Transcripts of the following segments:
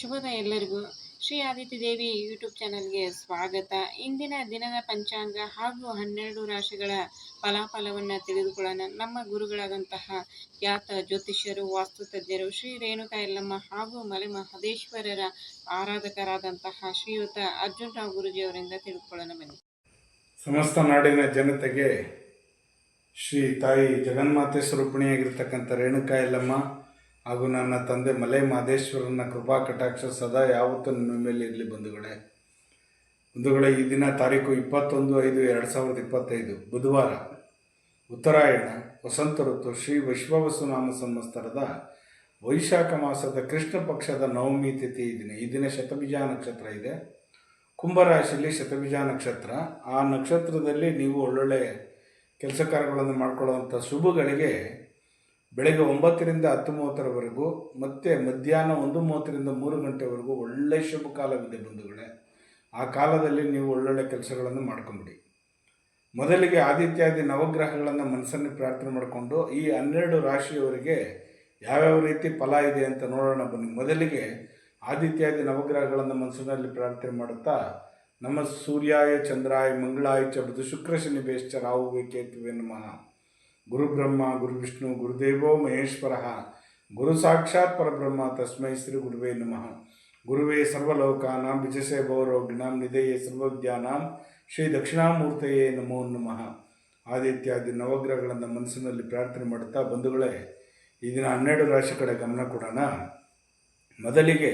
ಶುಭದ ಎಲ್ಲರಿಗೂ ಶ್ರೀ ಆದಿತ್ಯ ದೇವಿ ಯೂಟ್ಯೂಬ್ ಚಾನಲ್ಗೆ ಸ್ವಾಗತ. ಇಂದಿನ ದಿನದ ಪಂಚಾಂಗ ಹಾಗೂ ಹನ್ನೆರಡು ರಾಶಿಗಳ ಫಲಾಫಲವನ್ನು ತಿಳಿದುಕೊಳ್ಳೋಣ. ನಮ್ಮ ಗುರುಗಳಾದಂತಹ ಖ್ಯಾತ ಜ್ಯೋತಿಷ್ಯರು ವಾಸ್ತುತಜ್ಞರು ಶ್ರೀ ರೇಣುಕಾ ಯಲ್ಲಮ್ಮ ಹಾಗೂ ಮಲೆ ಮಹದೇಶ್ವರರ ಆರಾಧಕರಾದಂತಹ ಶ್ರೀಯುತ ಅರ್ಜುನ್ ರಾವ್ ಗುರುಜಿಯವರಿಂದ ತಿಳಿದುಕೊಳ್ಳೋಣ ಬನ್ನಿ. ಸಮಸ್ತ ನಾಡಿನ ಜನತೆಗೆ ಶ್ರೀ ತಾಯಿ ಜಗನ್ಮಾತೆ ಸ್ವರೂಪಿಣಿಯಾಗಿರ್ತಕ್ಕಂಥ ರೇಣುಕಾ ಯಲ್ಲಮ್ಮ ಹಾಗೂ ನನ್ನ ತಂದೆ ಮಲೆ ಮಹದೇಶ್ವರನ ಕೃಪಾ ಕಟಾಕ್ಷ ಸದಾ ಯಾವತ್ತೂ ನಿಮ್ಮ ಮೇಲೆ ಇರಲಿ ಬಂಧುಗಳೇ. ಬಂಧುಗಳೇ, ಈ ದಿನ ತಾರೀಕು ಇಪ್ಪತ್ತೊಂದು ಐದು ಎರಡು ಸಾವಿರದ ಇಪ್ಪತ್ತೈದು, ಬುಧವಾರ. ಉತ್ತರಾಯಣ, ವಸಂತ ಋತು, ಶ್ರೀ ವಿಶ್ವವಸುನಾಮ ಸಂವತ್ಸರದ ವೈಶಾಖ ಮಾಸದ ಕೃಷ್ಣ ಪಕ್ಷದ ನವಮಿ ತಿಥಿ ಈ ದಿನ. ಈ ದಿನ ಶತಬೀಜ ನಕ್ಷತ್ರ ಇದೆ. ಕುಂಭರಾಶಿಯಲ್ಲಿ ಶತಬೀಜ ನಕ್ಷತ್ರ. ಆ ನಕ್ಷತ್ರದಲ್ಲಿ ನೀವು ಒಳ್ಳೊಳ್ಳೆ ಕೆಲಸ ಕಾರ್ಯಗಳನ್ನು ಮಾಡಿಕೊಳ್ಳುವಂಥ ಶುಭಗಳಿಗೆ ಬೆಳಗ್ಗೆ ಒಂಬತ್ತರಿಂದ ಹತ್ತು ಮೂವತ್ತರವರೆಗೂ ಮತ್ತು ಮಧ್ಯಾಹ್ನ ಒಂದು ಮೂವತ್ತರಿಂದ ಮೂರು ಗಂಟೆವರೆಗೂ ಒಳ್ಳೆ ಶುಭ ಕಾಲವಿದೆ ಬಂಧುಗಳೇ. ಆ ಕಾಲದಲ್ಲಿ ನೀವು ಒಳ್ಳೊಳ್ಳೆ ಕೆಲಸಗಳನ್ನು ಮಾಡ್ಕೊಂಬಿಡಿ. ಮೊದಲಿಗೆ ಆದಿತ್ಯಾದಿ ನವಗ್ರಹಗಳನ್ನು ಮನಸ್ಸನ್ನು ಪ್ರಾರ್ಥನೆ ಮಾಡಿಕೊಂಡು ಈ ಹನ್ನೆರಡು ರಾಶಿಯವರಿಗೆ ಯಾವ್ಯಾವ ರೀತಿ ಫಲ ಇದೆ ಅಂತ ನೋಡೋಣ ಬನ್ನಿ. ಮೊದಲಿಗೆ ಆದಿತ್ಯಾದಿ ನವಗ್ರಹಗಳನ್ನು ಮನಸ್ಸಿನಲ್ಲಿ ಪ್ರಾರ್ಥನೆ ಮಾಡುತ್ತಾ ನಮ್ಮ ಸೂರ್ಯಾಯ ಚಂದ್ರಾಯ ಮಂಗಳಾಯ ಚ ಬುಧ ಶುಕ್ರ ಶನಿ ಬೇಶ್ಚ ರಾಹುವೆ ಕೇತುವೆ ನಮಃ. ಗುರು ಬ್ರಹ್ಮ ಗುರು ವಿಷ್ಣು ಗುರುದೇವೋ ಮಹೇಶ್ವರ. ಗುರು ಸಾಕ್ಷಾತ್ ಪರಬ್ರಹ್ಮ, ತಸ್ಮೈ ಶ್ರೀ ಗುರುವೇ ನಮಃ. ಗುರುವೇ ಸರ್ವಲೋಕಾನಾಂ ವಿಜಸೆ ಭವರೋಗಿಣಾಂ ನಿಧಯೇ ಸರ್ವವಿದ್ಯಾನಾಂ ಶ್ರೀ ದಕ್ಷಿಣಾಮೂರ್ತಯೇ ನಮೋ ನಮಃ. ಆದಿತ್ಯಾದಿ ನವಗ್ರಹಗಳನ್ನು ಮನಸ್ಸಿನಲ್ಲಿ ಪ್ರಾರ್ಥನೆ ಮಾಡುತ್ತಾ ಬಂಧುಗಳೇ, ಈ ದಿನ ಹನ್ನೆರಡು ರಾಶಿ ಕಡೆ ಗಮನ ಕೊಡೋಣ. ಮೊದಲಿಗೆ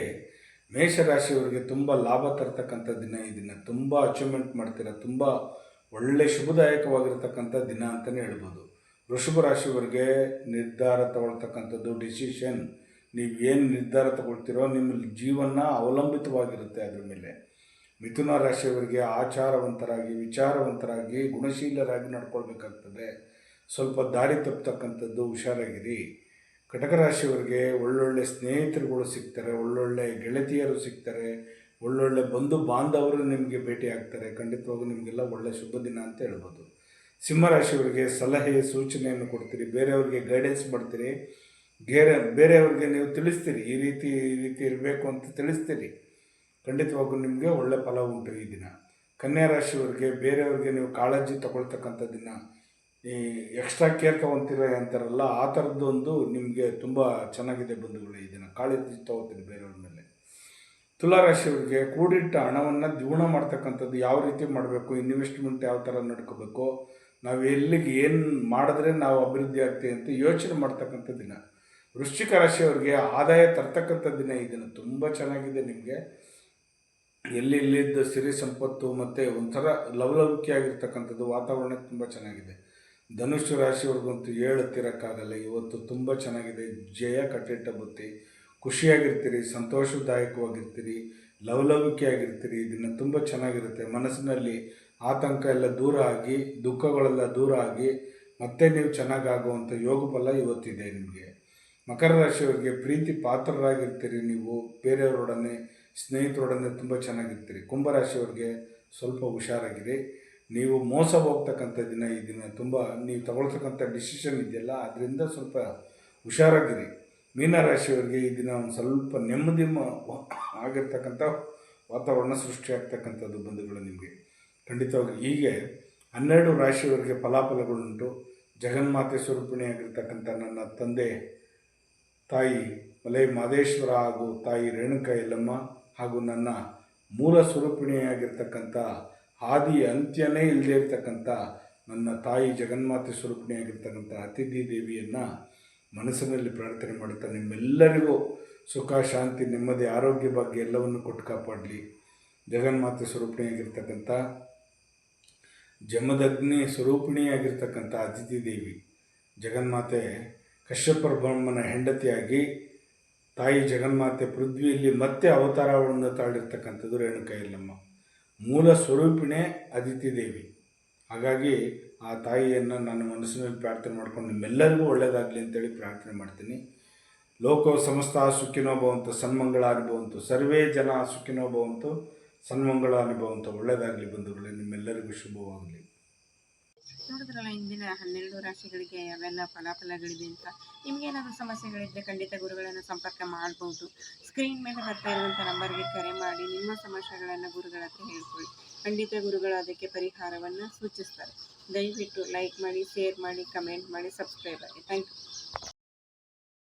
ಮೇಷರಾಶಿಯವರಿಗೆ ತುಂಬ ಲಾಭ ತರ್ತಕ್ಕಂಥ ದಿನ ಈ ದಿನ. ತುಂಬ ಅಚೀವ್ಮೆಂಟ್ ಮಾಡ್ತೀರ, ತುಂಬ ಒಳ್ಳೆ ಶುಭದಾಯಕವಾಗಿರ್ತಕ್ಕಂಥ ದಿನ ಅಂತಲೇ ಹೇಳ್ಬೋದು. ವೃಷಭ ರಾಶಿಯವರಿಗೆ ನಿರ್ಧಾರ ತಗೊಳ್ತಕ್ಕಂಥದ್ದು ಡಿಸಿಷನ್ ನೀವು ಏನು ನಿರ್ಧಾರ ತಗೊಳ್ತೀರೋ ನಿಮ್ಮ ಜೀವನ ಅವಲಂಬಿತವಾಗಿರುತ್ತೆ ಅದರ ಮೇಲೆ. ಮಿಥುನ ರಾಶಿಯವರಿಗೆ ಆಚಾರವಂತರಾಗಿ, ವಿಚಾರವಂತರಾಗಿ, ಗುಣಶೀಲರಾಗಿ ನಡ್ಕೊಳ್ಬೇಕಾಗ್ತದೆ. ಸ್ವಲ್ಪ ದಾರಿ ತಪ್ಪತಕ್ಕಂಥದ್ದು ಹುಷಾರಾಗಿರಿ. ಕಟಕ ರಾಶಿಯವರಿಗೆ ಒಳ್ಳೊಳ್ಳೆ ಸ್ನೇಹಿತರುಗಳು ಸಿಗ್ತಾರೆ, ಒಳ್ಳೊಳ್ಳೆ ಗೆಳತಿಯರು ಸಿಗ್ತಾರೆ, ಒಳ್ಳೊಳ್ಳೆ ಬಂಧು ಬಾಂಧವರು ನಿಮಗೆ ಭೇಟಿ ಆಗ್ತಾರೆ. ಖಂಡಿತವಾಗೂ ನಿಮಗೆಲ್ಲ ಒಳ್ಳೆ ಶುಭ ದಿನ ಅಂತ ಹೇಳ್ಬೋದು. ಸಿಂಹರಾಶಿಯವರಿಗೆ ಸಲಹೆ, ಸೂಚನೆಯನ್ನು ಕೊಡ್ತೀರಿ. ಬೇರೆಯವ್ರಿಗೆ ಗೈಡೆನ್ಸ್ ಮಾಡ್ತೀರಿ. ಬೇರೆ, ಬೇರೆಯವ್ರಿಗೆ ನೀವು ತಿಳಿಸ್ತೀರಿ. ಈ ರೀತಿ ಈ ರೀತಿ ಇರಬೇಕು ಅಂತ ತಿಳಿಸ್ತೀರಿ. ಖಂಡಿತವಾಗೂ ನಿಮಗೆ ಒಳ್ಳೆ ಫಲ ಉಂಟು ಈ ದಿನ. ಕನ್ಯಾ ರಾಶಿಯವರಿಗೆ, ಬೇರೆಯವ್ರಿಗೆ ನೀವು ಕಾಳಜಿ ತಗೊಳ್ತಕ್ಕಂಥ ದಿನ. ಈ ಎಕ್ಸ್ಟ್ರಾ ಕೇರ್ ತೊಗೊತೀರ ಅಂತಾರಲ್ಲ, ಆ ಥರದ್ದೊಂದು ನಿಮಗೆ ತುಂಬ ಚೆನ್ನಾಗಿದೆ ಬಂಧುಗಳು ಈ ದಿನ. ಕಾಳಜಿ ತೊಗೋತೀರಿ ಬೇರೆಯವ್ರ ಮೇಲೆ. ತುಲಾರಾಶಿಯವರಿಗೆ ಕೂಡಿಟ್ಟ ಹಣವನ್ನು ದ್ವಿಗುಣ ಮಾಡ್ತಕ್ಕಂಥದ್ದು ಯಾವ ರೀತಿ ಮಾಡಬೇಕು, ಇನ್ವೆಸ್ಟ್ಮೆಂಟ್ ಯಾವ ಥರ ನಡ್ಕೋಬೇಕು ನಾವು ಎಲ್ಲಿಗೆ ಏನು ಮಾಡಿದ್ರೆ ನಾವು ಅಭಿವೃದ್ಧಿ ಆಗ್ತೀವಿ ಅಂತ ಯೋಚನೆ ಮಾಡ್ತಕ್ಕಂಥ ದಿನ. ವೃಶ್ಚಿಕ ರಾಶಿಯವ್ರಿಗೆ ಆದಾಯ ತರ್ತಕ್ಕಂಥ ದಿನ ಈ ದಿನ ತುಂಬ ಚೆನ್ನಾಗಿದೆ ನಿಮಗೆ. ಎಲ್ಲಿ ಇಲ್ಲಿದ್ದ ಸಿರಿ ಸಂಪತ್ತು ಮತ್ತು ಒಂಥರ ಲವಲವಿಕೆಯಾಗಿರ್ತಕ್ಕಂಥದ್ದು ವಾತಾವರಣ ತುಂಬ ಚೆನ್ನಾಗಿದೆ. ಧನುಷ್ಯ ರಾಶಿಯವ್ರಿಗಂತೂ ಹೇಳುತ್ತಿರೋಕ್ಕಾಗಲ್ಲ ಇವತ್ತು ತುಂಬ ಚೆನ್ನಾಗಿದೆ. ಜಯ ಕಟ್ಟಿಟ್ಟ ಬುತ್ತಿ. ಖುಷಿಯಾಗಿರ್ತೀರಿ, ಸಂತೋಷದಾಯಕವಾಗಿರ್ತೀರಿ. ಲವಲವಿಕೆ ಇದನ್ನು ದಿನ ತುಂಬ ಚೆನ್ನಾಗಿರುತ್ತೆ. ಮನಸ್ಸಿನಲ್ಲಿ ಆತಂಕ ಎಲ್ಲ ದೂರ ಆಗಿ, ದುಃಖಗಳೆಲ್ಲ ದೂರ ಆಗಿ, ಮತ್ತೆ ನೀವು ಚೆನ್ನಾಗಾಗುವಂಥ ಯೋಗ ಫಲ ಇವತ್ತಿದೆ ನಿಮಗೆ. ಮಕರ ರಾಶಿಯವರಿಗೆ ಪ್ರೀತಿ ಪಾತ್ರರಾಗಿರ್ತೀರಿ ನೀವು, ಬೇರೆಯವರೊಡನೆ, ಸ್ನೇಹಿತರೊಡನೆ ತುಂಬ ಚೆನ್ನಾಗಿರ್ತೀರಿ. ಕುಂಭರಾಶಿಯವರಿಗೆ ಸ್ವಲ್ಪ ಹುಷಾರಾಗಿರಿ. ನೀವು ಮೋಸ ಹೋಗ್ತಕ್ಕಂಥ ದಿನ ಈ ದಿನ ತುಂಬ, ನೀವು ತಗೊಳ್ತಕ್ಕಂಥ ಡಿಸಿಷನ್ ಇದೆಯಲ್ಲ, ಅದರಿಂದ ಸ್ವಲ್ಪ ಹುಷಾರಾಗಿರಿ. ಮೀನರಾಶಿಯವರಿಗೆ ಈ ದಿನ ಒಂದು ಸ್ವಲ್ಪ ನೆಮ್ಮದಿ ಆಗಿರ್ತಕ್ಕಂಥ ವಾತಾವರಣ ಸೃಷ್ಟಿಯಾಗ್ತಕ್ಕಂಥದ್ದು ಬಂಧುಗಳು ನಿಮಗೆ. ಖಂಡಿತವಾಗಿ ಹೀಗೆ ಹನ್ನೆರಡು ರಾಶಿಯವರಿಗೆ ಫಲಾಫಲಗಳುಂಟು. ಜಗನ್ಮಾತೆ ಸ್ವರೂಪಿಣಿಯಾಗಿರ್ತಕ್ಕಂಥ ನನ್ನ ತಂದೆ, ತಾಯಿ ಮಲೈ ಮಾದೇಶ್ವರ ಹಾಗೂ ತಾಯಿ ರೇಣುಕಾ ಯಲ್ಲಮ್ಮ ಹಾಗೂ ನನ್ನ ಮೂಲ ಸ್ವರೂಪಿಣಿಯಾಗಿರ್ತಕ್ಕಂಥ ಹಾದಿ ಅಂತ್ಯನೇ ಇಲ್ಲದೇ ಇರ್ತಕ್ಕಂಥ ನನ್ನ ತಾಯಿ ಜಗನ್ಮಾತೆ ಸ್ವರೂಪಿಣಿಯಾಗಿರ್ತಕ್ಕಂಥ ಅತಿಥಿ ದೇವಿಯನ್ನು ಮನಸ್ಸಿನಲ್ಲಿ ಪ್ರಾರ್ಥನೆ ಮಾಡುತ್ತಾ ನಿಮ್ಮೆಲ್ಲರಿಗೂ ಸುಖ, ಶಾಂತಿ, ನೆಮ್ಮದಿ, ಆರೋಗ್ಯ ಭಾಗ್ಯ ಎಲ್ಲವನ್ನು ಕೊಟ್ಟು ಕಾಪಾಡಲಿ. ಜಗನ್ಮಾತೆ ಸ್ವರೂಪಿಣಿಯಾಗಿರ್ತಕ್ಕಂಥ, ಜಮದಗ್ನಿ ಸ್ವರೂಪಿಣಿಯಾಗಿರ್ತಕ್ಕಂಥ ಅತಿಥಿ ದೇವಿ, ಜಗನ್ಮಾತೆ ಕಶ್ಯಪ ಬ್ರಹ್ಮನ ಹೆಂಡತಿಯಾಗಿ, ತಾಯಿ ಜಗನ್ಮಾತೆ ಪೃಥ್ವಿಯಲ್ಲಿ ಮತ್ತೆ ಅವತಾರವನ್ನು ತಾಳಿರ್ತಕ್ಕಂಥದ್ದು ರೇಣುಕಾಯಿಲ್ಲಮ್ಮ. ಮೂಲ ಸ್ವರೂಪಿಣೆ ಅದಿತಿ ದೇವಿ. ಹಾಗಾಗಿ ಆ ತಾಯಿಯನ್ನು ನನ್ನ ಮನಸ್ಸಿನಲ್ಲಿ ಪ್ರಾರ್ಥನೆ ಮಾಡ್ಕೊಂಡು ನಿಮ್ಮೆಲ್ಲರಿಗೂ ಒಳ್ಳೆಯದಾಗಲಿ ಅಂತೇಳಿ ಪ್ರಾರ್ಥನೆ ಮಾಡ್ತೀನಿ. ಲೋಕೋ ಸಮಸ್ತ ಸುಖಿನೋ ಭವಂತು ಸನ್ಮಂಗಳ ಅನುಭವಂತು ಸರ್ವೇ ಜನ ಸುಖಿನೋ ಭವಂತು ಸನ್ಮಂಗಳ ಅನುಭವಂತು ಒಳ್ಳೆಯದಾಗಲಿ ಬಂಧುಗಳೇ, ನಿಮ್ಮೆಲ್ಲರಿಗೂ ಶುಭವಾಗಲಿ. ನೋಡಿದ್ರಲ್ಲ ಇಂದಿನ ಹನ್ನೆರಡು ರಾಶಿಗಳಿಗೆ ಯಾವೆಲ್ಲ ಫಲಾಫಲಗಳಿದೆ ಅಂತ? ನಿಮಗೇನಾದರೂ ಸಮಸ್ಯೆಗಳಿದ್ದರೆ ಖಂಡಿತ ಗುರುಗಳನ್ನು ಸಂಪರ್ಕ ಮಾಡ್ಬೋದು. ಸ್ಕ್ರೀನ್ ಮೇಲೆ ಬರ್ತಾ ಇರುವಂಥ ನಂಬರ್ಗೆ ಕರೆ ಮಾಡಿ, ನಿಮ್ಮ ಸಮಸ್ಯೆಗಳನ್ನು ಗುರುಗಳ ಹತ್ರ ಹೇಳ್ಕೊಳ್ಳಿ. ಖಂಡಿತ ಗುರುಗಳು ಅದಕ್ಕೆ ಪರಿಹಾರವನ್ನು ಸೂಚಿಸ್ತಾರೆ. ದಯವಿಟ್ಟು ಲೈಕ್ ಮಾಡಿ ಶೇರ್ ಮಾಡಿ ಕಮೆಂಟ್ ಮಾಡಿ ಸಬ್ಸ್ಕ್ರೈಬ್ ಆಗಿ ಥ್ಯಾಂಕ್ ಯು